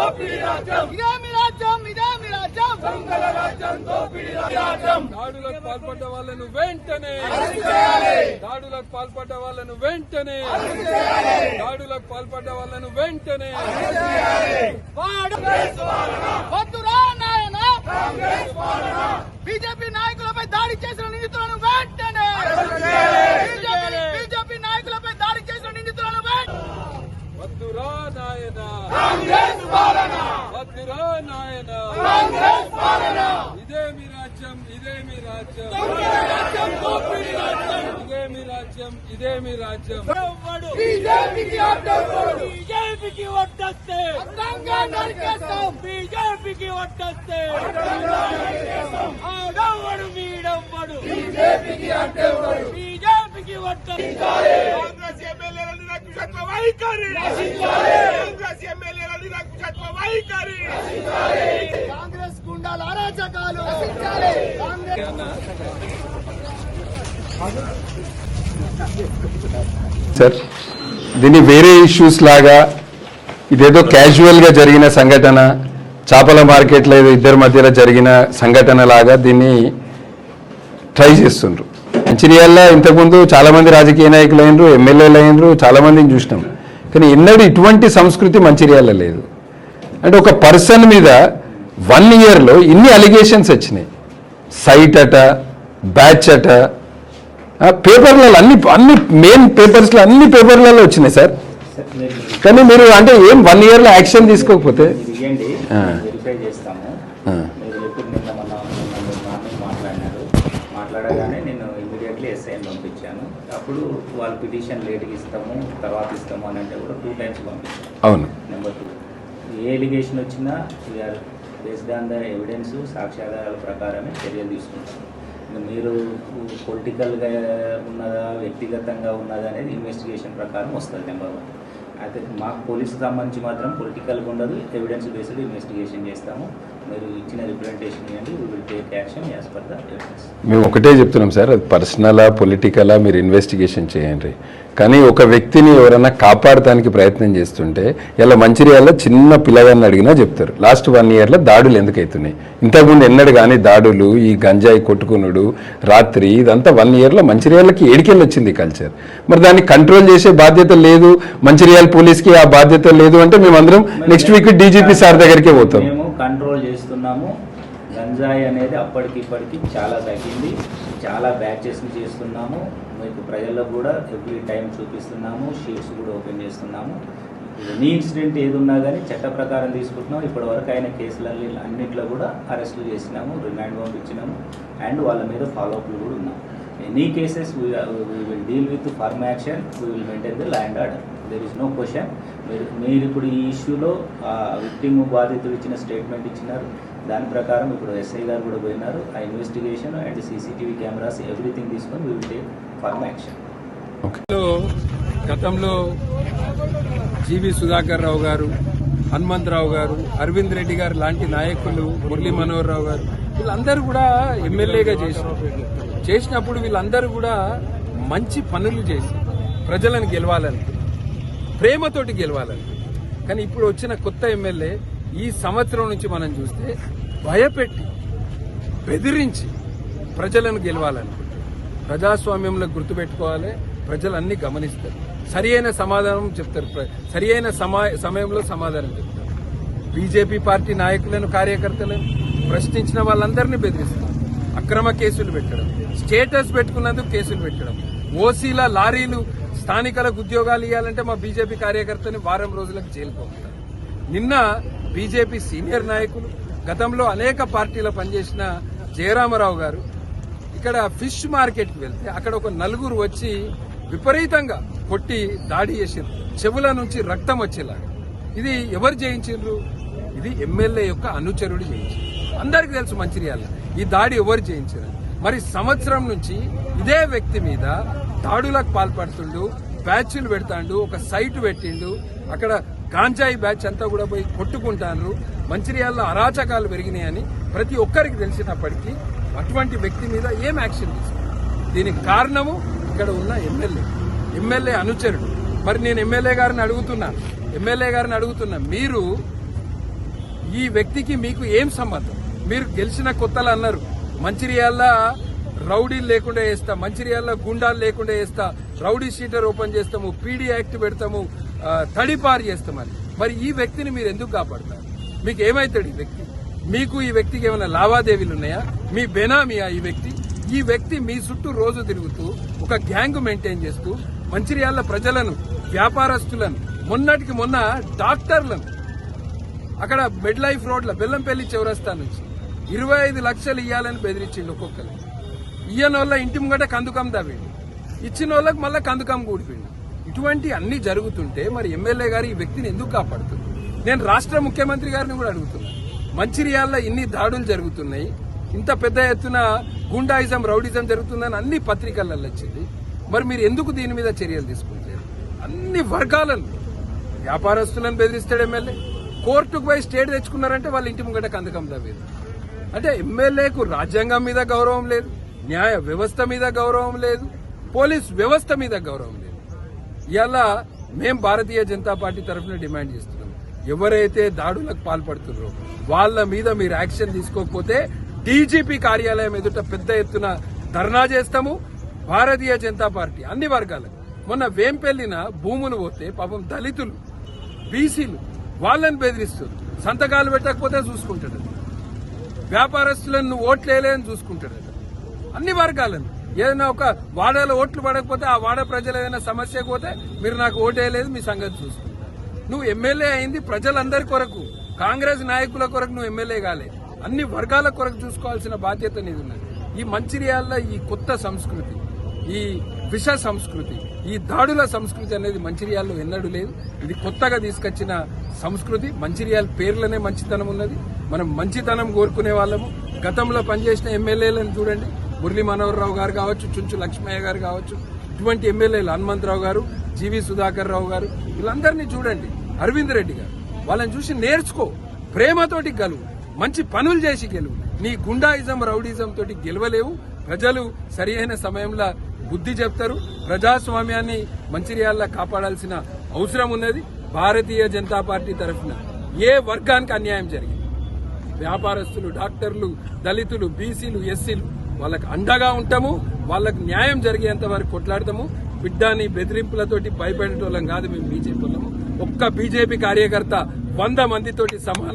దోపిడీ రాజ్యం ఇదే మీ రాజ్యం ఇదే మీ రాజ్యం. దొంగల రాజ్యం దోపిడీ రాజ్యం దాడులకు పాల్పడ్డ వాళ్ళను వెంటనే దాడులకు పాల్పడ్డ వాళ్ళను వెంటనే దాడులకు పాల్పడ్డ వాళ్ళను వెంటనే వద్దురా నాయన బీజేపీ నాయకులపై దాడి చేసిన నిందితులను వెంటనే బీజేపీ బీజేపీ నాయకులపై దాడి చేసిన నిందితులను వెంటనే వద్దురా నాయన. వద్దురా నాయన ఇదే మీ రాజ్యం ఇదే మీ రాజ్యం. ఇదే మీ రాజ్యం ఇదే మీ రాజ్యం. బీజేపీకి అడ్డపడు బీజేపీకి వడ్డస్తే బీజేపీకి వడ్డస్తే ఆడవడు వీడవ్వడు బీజేపీకి వడ్డస్తే కాంగ్రెస్ ఎమ్మెల్యేల నిరంకుశత్వ వైఖరి కాంగ్రెస్ ఎమ్మెల్యేల నిరంకుశత్వ వైఖరి కాంగ్రెస్ గుండాల అరాచకాలు. సార్ దీన్ని వేరే ఇష్యూస్ లాగా ఇదేదో క్యాజువల్గా జరిగిన సంఘటన చేపల మార్కెట్లో ఏదో ఇద్దరి మధ్యలో జరిగిన సంఘటన లాగా దీన్ని ట్రై చేస్తుండ్రు. మంచిర్యాలలో ఇంతకుముందు చాలా మంది రాజకీయ నాయకులు అయినరు ఎమ్మెల్యేలు అయినరు చాలా మందిని చూసినాం. కానీ ఎన్నడూ ఇటువంటి సంస్కృతి మంచిర్యాల లేదు. అంటే ఒక పర్సన్ మీద వన్ ఇయర్లో ఇన్ని అలిగేషన్స్ వచ్చినాయి. సైట్ అట బ్యాచ్ అట పేపర్లలో అన్ని అన్ని మెయిన్ పేపర్స్లో అన్ని పేపర్లలో వచ్చినాయి సార్. కానీ మీరు అంటే ఏం వన్ ఇయర్లో యాక్షన్ తీసుకోకపోతే? తర్వాత ఇస్తాము అని అంటే కూడా టూ టైమ్స్ పంపించాను అవును. నెంబర్ టూ ఏ ఎలిగేషన్ వచ్చినా we are based on the evidence సాక్ష్యాధారాల ప్రకారమే చర్యలు తీసుకుంటాం. మీరు పొలిటికల్గా ఉన్నదా వ్యక్తిగతంగా ఉన్నదా అనేది ఇన్వెస్టిగేషన్ ప్రకారం వస్తుంది నెంబర్ వన్ అయితే మాకు పోలీసు సంబంధించి మాత్రం పొలిటికల్గా ఉండదు ఎవిడెన్స్ బేస్డ్ ఇన్వెస్టిగేషన్ చేస్తాము. మీరు ఇచ్చిన రిప్రజెంటేషన్ ఇవ్వండి we will take action as per the evidence మేము ఒకటే చెప్తున్నాం సార్ అది పర్సనలా పొలిటికలా మీరు ఇన్వెస్టిగేషన్ చేయండి. కానీ ఒక వ్యక్తిని ఎవరైనా కాపాడటానికి ప్రయత్నం చేస్తుంటే ఇలా మంచిర్యాలలో చిన్న పిల్లగాన్ని అడిగినా చెప్తారు. లాస్ట్ వన్ ఇయర్లో దాడులు ఎందుకు అవుతున్నాయి ఇంతకుముందు ఎన్నడు కానీ దాడులు ఈ గంజాయి కొట్టుకునుడు రాత్రి ఇదంతా వన్ ఇయర్లో మంచిర్యాలకి ఏడికెళ్ళి వచ్చింది కల్చర్ మరి దాన్ని కంట్రోల్ చేసే బాధ్యత లేదు మంచిర్యాల పోలీస్కి ఆ బాధ్యత లేదు అంటే మేమందరం నెక్స్ట్ వీక్ డీజీపీ సార్ దగ్గరికే పోతాం. కంట్రోల్ చేస్తున్నాము. గంజాయి అనేది అప్పటికి ఇప్పటికి చాలా తగ్గింది. చాలా బ్యాచెస్ని చేస్తున్నాము. మీకు ప్రజల్లో కూడా ఎవ్రీ టైం చూపిస్తున్నాము. షీట్స్ కూడా ఓపెన్ చేస్తున్నాము. ఎనీ ఇన్సిడెంట్ ఏది ఉన్నా కానీ చట్ట ప్రకారం తీసుకుంటున్నాం. ఇప్పటి వరకు ఆయన కేసులన్నీ అన్నింటిలో కూడా అరెస్టులు చేసినాము రిమాండ్ పంపించినాము. అండ్ వాళ్ళ మీద ఫాలోఅప్లు కూడా ఉన్నాం. Any cases we will deal with firm action we will maintain the land order there is no question మీరు మీరు ఇప్పుడు ఈ ఇష్యూలో విక్టిమ్ బాధితుడు ఇచ్చిన స్టేట్మెంట్ ఇచ్చినారు. దాని ప్రకారం ఇప్పుడు ఎస్ఐ గారు కూడా పోయినారు. ఆ investigation and CCTV cameras everything తీసుకొని we will take firm action గతంలో జీవి సుధాకర్ రావు గారు హనుమంతరావు గారు అరవింద్ రెడ్డి గారు లాంటి నాయకులు మురళీ మనోహర్ రావు గారు వీళ్ళందరూ కూడా ఎమ్మెల్యేగా చేశారు. చేసినప్పుడు వీళ్ళందరూ కూడా మంచి పనులు చేసి ప్రజలను గెలవాలని. ప్రేమతోటి గెలవాలని. కానీ ఇప్పుడు వచ్చిన కొత్త ఎమ్మెల్యే ఈ సంవత్సరం నుంచి మనం చూస్తే భయపెట్టి బెదిరించి ప్రజలను గెలవాలని. ప్రజాస్వామ్యంలో గుర్తుపెట్టుకోవాలి ప్రజలు అన్ని గమనిస్తారు. సరి అయిన సమాధానం చెప్తారు. ప్ర- సరి అయిన సమా- సమయంలో సమాధానం చెప్తారు. బీజేపీ పార్టీ నాయకులను కార్యకర్తలను ప్రశ్నించిన వాళ్ళందరినీ బెదిరిస్తారు. అక్రమ కేసులు పెట్టడం స్టేటస్ పెట్టుకున్నందుకు కేసులు పెట్టడం ఓసీల లారీలు స్థానికులకు ఉద్యోగాలు ఇవ్వాలంటే మా బీజేపీ కార్యకర్తని వారం రోజులకు జైలు పంపుతారు. నిన్న బీజేపీ సీనియర్ నాయకులు గతంలో అనేక పార్టీలో పనిచేసిన జయరామరావు గారు ఇక్కడ ఫిష్ మార్కెట్కి వెళ్తే అక్కడ ఒక నలుగురు వచ్చి విపరీతంగా కొట్టి దాడి చేసిండ్రు. చెవుల నుంచి రక్తం వచ్చేలాగా. ఇది ఎవరు చేయించిండ్రు ఇది ఎమ్మెల్యే యొక్క అనుచరుడు చేయించారు అందరికి తెలుసు మంచిర్యాల. ఈ దాడి ఎవరు చేయించారు మరి సంవత్సరం నుంచి ఇదే వ్యక్తి మీద దాడులకు పాల్పడుతుండు బ్యాచ్లు పెడతాండు ఒక సైట్ పెట్టిండు. అక్కడ గాంజాయి బ్యాచ్ అంతా కూడా పోయి కొట్టుకుంటాను మంచిర్యాలలో అరాచకాలు పెరిగినాయని ప్రతి ఒక్కరికి తెలిసినప్పటికీ అటువంటి వ్యక్తి మీద ఏం యాక్షన్ తీసుకుంటారు దీనికి కారణము ఇక్కడ ఉన్న ఎమ్మెల్యే. ఎమ్మెల్యే అనుచరుడు. మరి నేను ఎమ్మెల్యే గారిని అడుగుతున్నా. ఎమ్మెల్యే గారిని అడుగుతున్నా మీరు ఈ వ్యక్తికి మీకు ఏం సంబంధం? మీరు గెలిచిన కొత్తలు అన్నారు. మంచిర్యాల రౌడీలు లేకుండా వేస్తా మంచిర్యాల గుండాలు లేకుండా వేస్తా రౌడీ షీటర్ ఓపెన్ చేస్తాము పీడీ యాక్ట్ పెడతాము తడిపారు చేస్తామని మరి ఈ వ్యక్తిని మీరు ఎందుకు కాపాడతారు మీకు ఏమైతాడు ఈ వ్యక్తి? మీకు ఈ వ్యక్తికి ఏమైనా లావాదేవీలు ఉన్నాయా? మీ బెనామీయా ఈ వ్యక్తి? ఈ వ్యక్తి మీ చుట్టూ రోజు తిరుగుతూ ఒక గ్యాంగ్ మెయింటైన్ చేస్తూ మంచిర్యాల ప్రజలను వ్యాపారస్తులను మొన్నటికి మొన్న డాక్టర్లను అక్కడ మిడ్ లైఫ్ రోడ్ల బెల్లంపల్లి చౌరస్తా నుంచి ఇరవై ఐదు లక్షలు ఇవ్వాలని బెదిరించిండు ఒక్కొక్కరు. ఇయ్యని వాళ్ళ ఇంటి ముంగట కందుకం దవ్విండు ఇచ్చిన వాళ్ళకి మళ్ళీ కందుకం కూడిపోయిండు ఇటువంటి అన్ని జరుగుతుంటే మరి ఎమ్మెల్యే గారు ఈ వ్యక్తిని ఎందుకు కాపాడుతుంది నేను రాష్ట్ర ముఖ్యమంత్రి గారిని కూడా అడుగుతున్నా. మంచిర్యాలలో ఇన్ని దాడులు జరుగుతున్నాయి. ఇంత పెద్ద ఎత్తున గుండాయిజం రౌడిజం జరుగుతుందని అన్ని పత్రికలలో వచ్చింది. మరి మీరు ఎందుకు దీని మీద చర్యలు తీసుకుంటారు అన్ని వర్గాలను వ్యాపారస్తులను బెదిరిస్తాడు ఎమ్మెల్యే. కోర్టుకు పోయి స్టేట్ తెచ్చుకున్నారంటే వాళ్ళ ఇంటి ముంగట కందకం దవ్వేది అంటే ఎమ్మెల్యేకు రాజ్యాంగం మీద గౌరవం లేదు. న్యాయ వ్యవస్థ మీద గౌరవం లేదు పోలీస్ వ్యవస్థ మీద గౌరవం లేదు. ఇలా మేం భారతీయ జనతా పార్టీ తరఫున డిమాండ్ చేస్తున్నాం. ఎవరైతే దాడులకు పాల్పడుతున్నారో వాళ్ళ మీద మీరు యాక్షన్ తీసుకోకపోతే డీజీపీ కార్యాలయం ఎదుట పెద్ద ఎత్తున ధర్నా చేస్తాము. భారతీయ జనతా పార్టీ అన్ని వర్గాలకు. మొన్న వేంపెళ్ళిన భూములు పోతే పాపం దళితులు బీసీలు వాళ్ళని బెదిరిస్తారు సంతకాలు పెట్టకపోతే చూసుకుంటాడు వ్యాపారస్తులను నువ్వు ఓట్లేలే చూసుకుంటాడు అన్ని వర్గాలను. ఏదైనా ఒక వాడలో ఓట్లు పడకపోతే ఆ వాడ ప్రజలు ఏదైనా సమస్య పోతే మీరు నాకు ఓటేయలేదు మీ సంగతి చూసుకుంటారు నువ్వు ఎమ్మెల్యే అయింది ప్రజలందరి కొరకు కాంగ్రెస్ నాయకుల కొరకు నువ్వు ఎమ్మెల్యే కాలే. అన్ని వర్గాల కొరకు చూసుకోవాల్సిన బాధ్యత నీది ఉన్నది. ఈ మంచిర్యాల ఈ కొత్త సంస్కృతి ఈ విష సంస్కృతి ఈ దాడుల సంస్కృతి అనేది మంచిర్యాలలో ఎన్నడూ లేదు. ఇది కొత్తగా తీసుకొచ్చిన సంస్కృతి. మంచిర్యాల పేర్లనే మంచితనం ఉన్నది. మనం మంచితనం కోరుకునే వాళ్ళము. గతంలో పనిచేసిన ఎమ్మెల్యేలను చూడండి. మురళీ మనోహర్ రావు గారు కావచ్చు చుంచు లక్ష్మయ్య గారు కావచ్చు ఇటువంటి ఎమ్మెల్యేలు హనుమంతరావు గారు జీవి సుధాకర్ రావు గారు వీళ్ళందరినీ చూడండి. అరవింద్ రెడ్డి గారు. వాళ్ళని చూసి నేర్చుకో. ప్రేమతోటి గెలువు. మంచి పనులు చేసి గెలువు. నీ గుండాయిజం రౌడీజం తోటి గెలవలేవు. ప్రజలు సరి అయిన సమయంలో బుద్ధి చెప్తారు. ప్రజాస్వామ్యాన్ని మంచిర్యాల్లో కాపాడాల్సిన అవసరం ఉన్నది. భారతీయ జనతా పార్టీ తరఫున ఏ వర్గానికి అన్యాయం జరిగింది? వ్యాపారస్తులు డాక్టర్లు దళితులు బీసీలు ఎస్సీలు వాళ్ళకి అండగా ఉంటాము వాళ్ళకి న్యాయం జరిగేంత వరకు కొట్లాడతాము. బిడ్డాని బెదిరింపులతోటి భయపెట్టేటోళ్ళం కాదు మేము బీజేపీ వాళ్ళము. ఒక్క బీజేపీ కార్యకర్త వంద మందితోటి సమానం